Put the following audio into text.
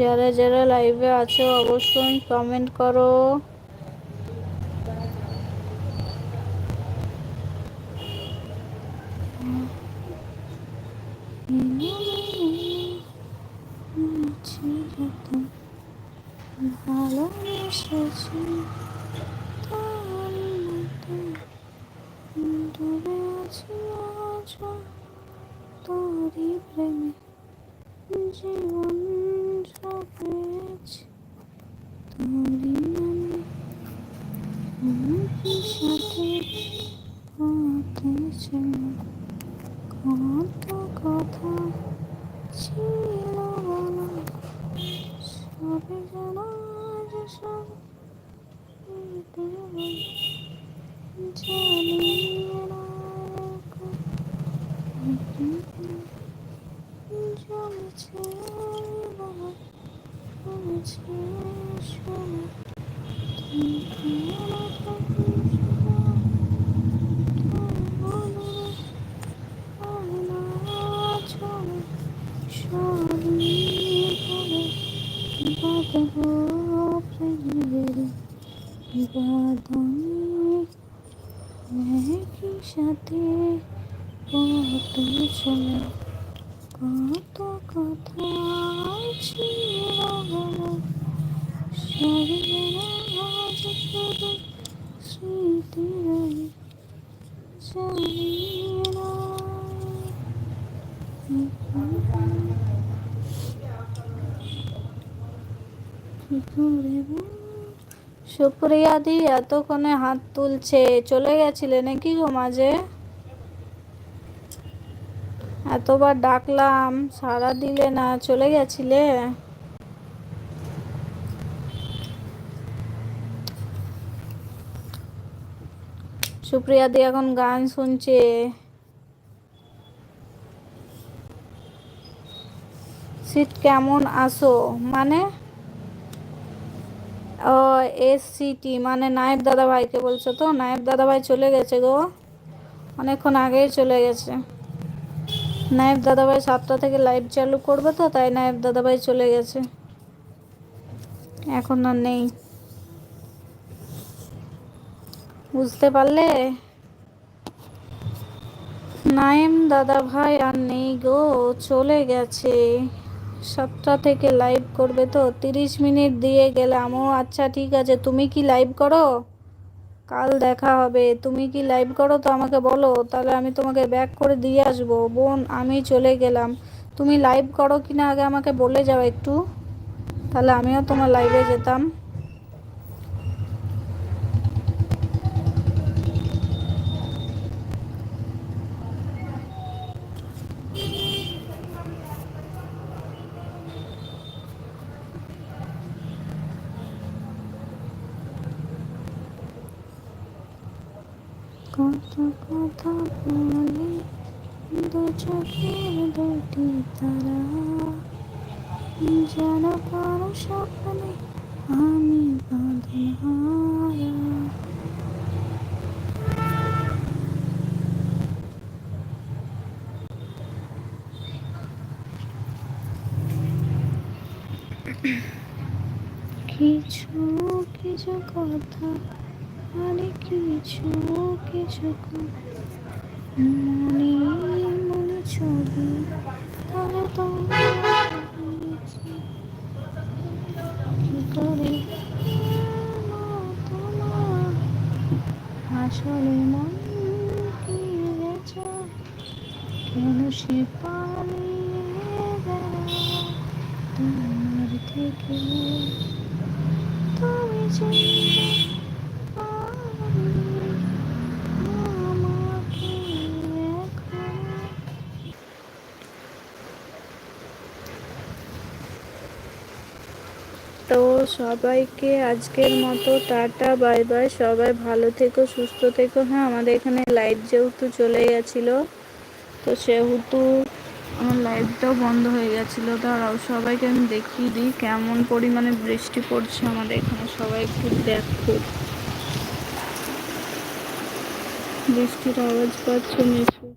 যারা যারা লাইভে আছো অবশ্যই কমেন্ট করো। ভালোবেসেছি প্রেমে জীবন পেয়েছি তোরই নামে সাথে হতে কত কথা ছিল বলা। সবে আজ সব জানি না জমেছে বাবা জমেছে সময় তুমি সাথে কত চলে কত কথা সুপ্রিয়া দি, এতক্ষণে হাত তুলছে। চলে গেছিলে নাকি গো মাঝে? এতবার ডাকলাম, সাড়া দিলে না, চলে গেছিলে? সুপ্রিয়া দি এখন গান শুনছে। সিট কেমন আসো মানে ও এস সিটি মানে নায়েব দাদা ভাইকে বলছো তো? নায়েব দাদা ভাই চলে গেছে গো। অনেকক্ষণ আগেই চলে গেছে। নায়েব দাদা ভাই সাতটা থেকে লাইভ চালু করবে তো, তাই নায়েব দাদা ভাই চলে গেছে। এখন আর নেই। বুঝতে পারলে? নাইম দাদা ভাই আর নেই গো, চলে গেছে। সাতটা থেকে লাইভ করবে তো, তিরিশ মিনিট দিয়ে গেলাম। ও আচ্ছা ঠিক আছে, তুমি কি লাইভ করো? কাল দেখা হবে। তুমি কি লাইভ করো তো আমাকে বলো, তাহলে আমি তোমাকে ব্যাক করে দিয়ে আসব। বোন, আমি চলে গেলাম। তুমি লাইভ করো কি না আগে আমাকে বলে যাও একটু। তাহলে আমিও তোমার লাইভে যেতাম। কত কথা বলে দু চোখের দুটি তারা যেন কারও স্বপ্নে আমি বাঁধনহারা কিছু কিছু কথা আরে কিছু কিছু মনে মনে ছবি তারা তো। কি করে আসলে মন কি গেছে কেন সে পালিয়ে বেড়ায় তোমার থেকে তুমি চিনতে পারোনি আমাকে এখনও। তো সবাইকে আজকের মতো টাটা, বাই বাই। সবাই ভালো থেকো, সুস্থ থেকো। হ্যাঁ আমাদের এখানে লাইট যেহেতু চলে গেছিল, তো সেহেতু আমার লাইটটাও বন্ধ হয়ে গেছিল। দাঁড়াও, সবাইকে আমি দেখিয়ে দিই কেমন পরিমাণে বৃষ্টি পড়ছে আমাদের এখানে। সবাই একটু দেখো। বৃষ্টির আওয়াজ পাচ্ছ নিশ্চয়ই